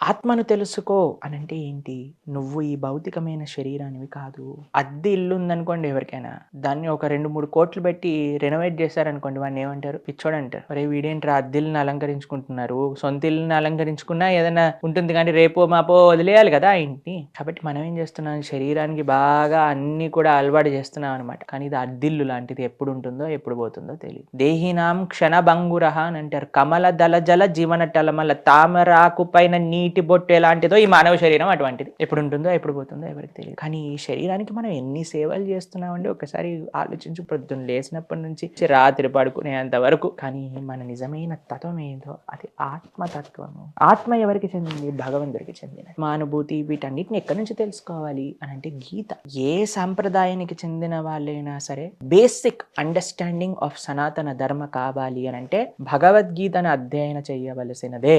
ఆత్మను తెలుసుకో అని అంటే ఏంటి? నువ్వు ఈ భౌతికమైన శరీరానివి కాదు. అద్దె ఇల్లు ఉందనుకోండి ఎవరికైనా. దాన్ని ఒక రెండు మూడు కోట్లు పెట్టి రెనోవేట్ చేశారనుకోండి వాడిని ఏమంటారు? పిచ్చోడు అంటారు అరే వీడేంట్రా అద్దె అలంకరించుకుంటున్నారు? సొంత ఇల్లుని అలంకరించుకున్నా ఏదైనా ఉంటుంది కానీ రేపో మాపో వదిలేయాలి కదా ఆ ఇంటిని కాబట్టి మనం ఏం చేస్తున్నాం? శరీరానికి బాగా అన్ని కూడా అలవాటు చేస్తున్నాం అనమాట కానీ ఇది అద్దిల్లు లాంటిది ఎప్పుడు ఉంటుందో ఎప్పుడు పోతుందో తెలియదు దేహినాం క్షణభంగురహ అని అంటారు. కమల దళ జల జీవన టలమల తామరాకు పైన పైన నీటి బొట్టు ఎలాంటిదో ఈ మానవ శరీరం అటువంటిది. ఎప్పుడు ఉంటుందో ఎప్పుడు పోతుందో ఎవరికి తెలియదు. కానీ ఈ శరీరానికి మనం ఎన్ని సేవలు చేస్తున్నామండి? ఒకసారి ఆలోచించు పొద్దున్న లేచినప్పటి నుంచి రాత్రి పడుకునేంత వరకు. కానీ మన నిజమైన తత్వం ఏందో అది ఆత్మతత్వము. ఆత్మ ఎవరికి చెందింది? భగవంతుడికి చెందిన మానుభూతి వీటన్నిటిని ఎక్కడి నుంచి తెలుసుకోవాలి అని అంటే గీత. ఏ సాంప్రదాయానికి చెందిన వాళ్ళైనా సరే బేసిక్ అండర్స్టాండింగ్ ఆఫ్ సనాతన ధర్మ కావాలి అని అంటే భగవద్గీతను అధ్యయన చేయవలసినదే.